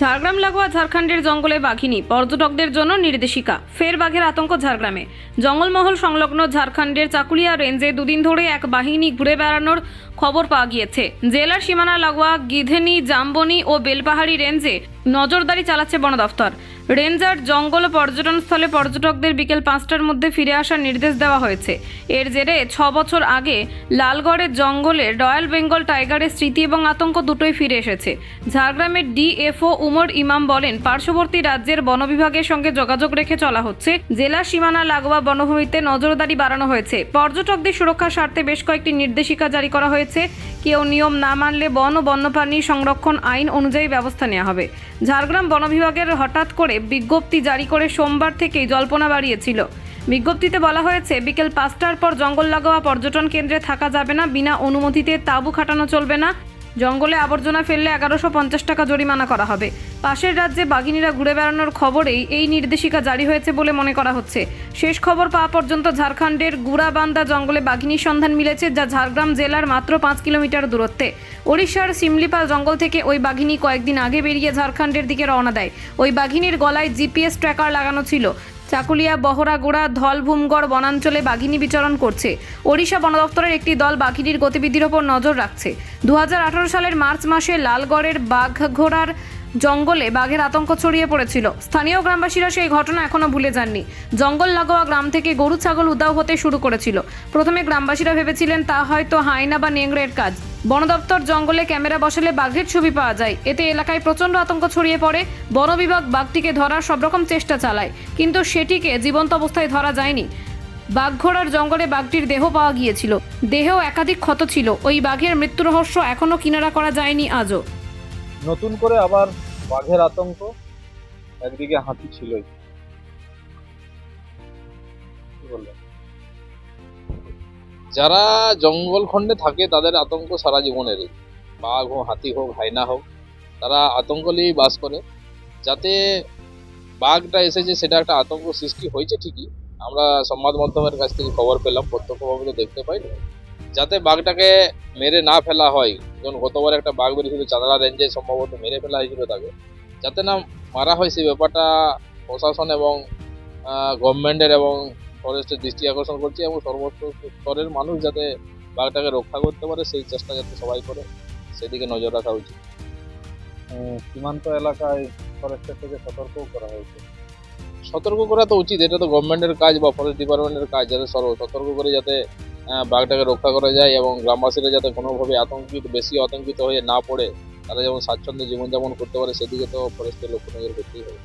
ঝাড়গ্রাম লাগোয়া ঝাড়খণ্ডের জঙ্গলে বাঘিনী, পর্যটকদের জন্য নির্দেশিকা। ফের বাঘের আতঙ্ক ঝাড়গ্রামে। জঙ্গলমহল সংলগ্ন ঝাড়খণ্ডের চাকুলিয়া রেঞ্জে দুদিন ধরে এক বাহিনী ঘুরে বেড়ানোর খবর পাওয়া গিয়েছে। জেলার সীমানা লাগোয়া গিধেনি, জাম্বনি ও বেলপাহাড়ি রেঞ্জে নজরদারি চালাচ্ছে বন দফতর। রেঞ্জার জঙ্গল পর্যটন স্থলে পর্যটকদের বিকেল পাঁচটার মধ্যে ফিরে আসার নির্দেশ দেওয়া হয়েছে। এর জেরে ছ বছর আগে লালগড়ের জঙ্গলে রয়্যাল বেঙ্গল টাইগারের স্মৃতি এবং আতঙ্ক দুটোই ফিরে এসেছে। ঝাড়গ্রামের ডিএফও উমর ইমাম বলেন, পার্শ্ববর্তী রাজ্যের বন বিভাগের সঙ্গে যোগাযোগ রেখে চলা হচ্ছে। জেলা সীমানা লাগোয়া বনভূমিতে নজরদারি বাড়ানো হয়েছে। পর্যটকদের সুরক্ষার স্বার্থে বেশ কয়েকটি নির্দেশিকা জারি করা হয়েছে। কেউ নিয়ম না মানলে বন ও বন্যপ্রাণী সংরক্ষণ আইন অনুযায়ী ব্যবস্থা নেওয়া হবে। ঝাড়গ্রাম বন বিভাগের হঠাৎ করে বিজ্ঞপ্তি জারি করে সোমবার থেকেই জল্পনা বাড়িয়েছিল। বিজ্ঞপ্তিতে বলা হয়েছে, বিকেল পাঁচটার পর জঙ্গল লাগোয়া পর্যটন কেন্দ্রে থাকা যাবে না, বিনা অনুমতিতে তাঁবু খাটানো চলবে না। জঙ্গলে আবর্জনা ফেললে এগারোশো পঞ্চাশ টাকা জরিমানা করা হবে। পাশের রাজ্যে বাঘিনীরা ঘুরে বেড়ানোর খবরেই এই নির্দেশিকা জারি হয়েছে বলে মনে করা হচ্ছে। শেষ খবর পাওয়া পর্যন্ত ঝাড়খণ্ডের গুড়াবান্দা জঙ্গলে বাঘিনীর সন্ধান মিলেছে, যা ঝাড়গ্রাম জেলার মাত্র পাঁচ কিলোমিটার দূরত্বে। ওড়িশার সিমলিপাল জঙ্গল থেকে ওই বাঘিনী কয়েকদিন আগে বেরিয়ে ঝাড়খণ্ডের দিকে রওনা দেয়। ওই বাঘিনীর গলায় জিপিএস ট্র্যাকার লাগানো ছিল। চাকুলিয়া, বহরাগোড়া, ধলভূমগড় বনাঞ্চলে বাঘিনী বিচরণ করছে। ওড়িশা বন দপ্তরের একটি দল বাঘিনীর গতিবিধির ওপর নজর রাখছে। দু হাজার আঠারো সালের মার্চ মাসে লালগড়ের বাঘঘোড়ার জঙ্গলে বাঘের আতঙ্ক ছড়িয়ে পড়েছিল। স্থানীয় গ্রামবাসীরা সেই ঘটনা এখনও ভুলে যাননি। জঙ্গল লাগোয়া গ্রাম থেকে গরু, ছাগল উদাও হতে শুরু করেছিল। প্রথমে গ্রামবাসীরা ভেবেছিলেন, তা হয়তো হায়না বা নেংড়ের কাজ। বন দপ্তর জঙ্গলে ক্যামেরা বসালে বাঘের ছবি পাওয়া যায়। এতে এলাকায় প্রচণ্ড আতঙ্ক ছড়িয়ে পড়ে। বন বিভাগ বাঘটিকে ধরার সব রকম চেষ্টা চালায়, কিন্তু সেটিকে জীবন্ত অবস্থায় ধরা যায়নি। বাঘঘোড়ার জঙ্গলে বাঘটির দেহ পাওয়া গিয়েছিল। দেহেও একাধিক ক্ষত ছিল। ওই বাঘের মৃত্যু রহস্য এখনও কিনারা করা যায়নি আজও। নতুন করে আবার বাঘের আতঙ্ক, একদিকে হাতি ছিলই? যারা জঙ্গল খণ্ডে থাকে, তাদের আতঙ্ক সারা জীবনেরই। বাঘ হোক, হাতি হোক, হাইনা হোক, তারা আতঙ্ক নিয়েই বাস করে। যাতে বাঘটা এসেছে, সেটা একটা আতঙ্ক সৃষ্টি হয়েছে ঠিকই। আমরা সংবাদ মাধ্যমের কাছ থেকে খবর পেলাম, প্রত্যক্ষভাবে তো দেখতে পাইনি যাতে বাঘটাকে মেরে না ফেলা হয় যেমন গতবার একটা বাঘ বেরিয়েছিল চাঁদড়া রেঞ্জে সম্ভবত মেরে ফেলা হয়েছিল তাকে। যাতে না মারা হয় সেই ব্যাপারটা প্রশাসন এবং গভর্নমেন্টের এবং ফরেস্টের দৃষ্টি আকর্ষণ করছে এবং সর্বোচ্চ স্তরের মানুষ যাতে বাঘটাকে রক্ষা করতে পারে সেই চেষ্টা যাতে সবাই করে সেদিকে নজর রাখা উচিত। সীমান্ত এলাকায় ফরেস্টের থেকে সতর্কও করা হয়েছে। সতর্ক করা তো উচিত এটা তো গভর্নমেন্টের কাজ বা ফরেস্ট ডিপার্টমেন্টের কাজ যাতে সর্ব সতর্ক করে যাতে বাঘটাকে রক্ষা করা যায় এবং গ্রামবাসীরা যাতে কোনোভাবে আতঙ্কিত, বেশি আতঙ্কিত হয়ে না পড়ে, তারা যেমন স্বাচ্ছন্দ্যে জীবনযাপন করতে পারে, সেদিকে তো ফরেস্টের লক্ষ্য নজর করতেই হবে।